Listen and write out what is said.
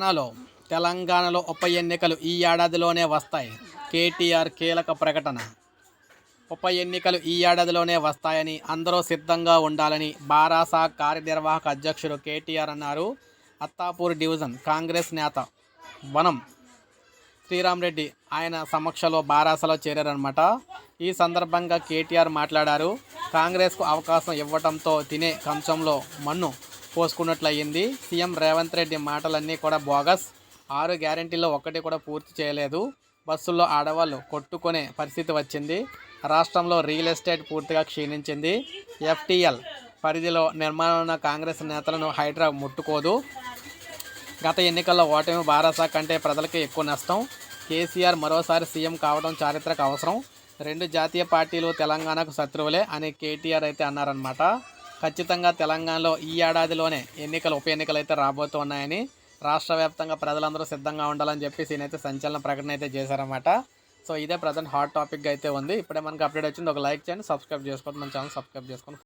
తెలంగాణలో తెలంగాణలో ఉప ఎన్నికలు ఈ ఏడాదిలోనే వస్తాయి. కేటీఆర్ కీలక ప్రకటన. ఉప ఎన్నికలు ఈ ఏడాదిలోనే వస్తాయని అందరూ సిద్ధంగా ఉండాలని బారాసా కార్యనిర్వాహక అధ్యక్షుడు కేటీఆర్ అన్నారు. అత్తాపూర్ డివిజన్ కాంగ్రెస్ నేత వనం శ్రీరామ్ రెడ్డి ఆయన సమక్షంలో బారాసలో చేరారనమాట ఈ సందర్భంగా కేటీఆర్ మాట్లాడారు. కాంగ్రెస్కు అవకాశం ఇవ్వడంతో తినే కంచంలో మన్ను పోసుకున్నట్లయింది. సీఎం రేవంత్ రెడ్డి మాటలన్నీ కూడా బోగస్. ఆరు గ్యారెంటీల్లో ఒక్కటి కూడా పూర్తి చేయలేదు. బస్సుల్లో ఆడవాళ్ళు కొట్టుకునే పరిస్థితి వచ్చింది. రాష్ట్రంలో రియల్ ఎస్టేట్ పూర్తిగా క్షీణించింది. ఎఫ్టీఎల్ పరిధిలో నిర్మాణం ఉన్న కాంగ్రెస్ నేతలను హైడ్రా ముట్టుకోదు. గత ఎన్నికల్లో ఓటమి బారాసా కంటే ప్రజలకి ఎక్కువ నష్టం. కేసీఆర్ మరోసారి సీఎం కావడం చారిత్రక అవసరం. రెండు జాతీయ పార్టీలు తెలంగాణకు శత్రువులే అని కేటీఆర్ అయితే అన్నారనమాట ఖచ్చితంగా తెలంగాణలో ఈ ఏడాదిలోనే ఎన్నికలు ఉప ఎన్నికలు అయితే రాబోతున్నాయని రాష్ట్ర వ్యాప్తంగా ప్రజలందరూ సిద్ధంగా ఉండాలని చెప్పేసి ఈయనైతే సంచలన ప్రకటన అయితే చేశారన్నమాట. సో ఇదే ప్రజెంట్ హాట్ టాపిక్ అయితే ఉంది. ఇప్పుడే మనకి అప్డేట్ వచ్చింది. ఒక లైక్ చేయండి సబ్స్క్రైబ్ చేసుకోండి మన ఛానల్ సబ్స్క్రైబ్ చేసుకోండి.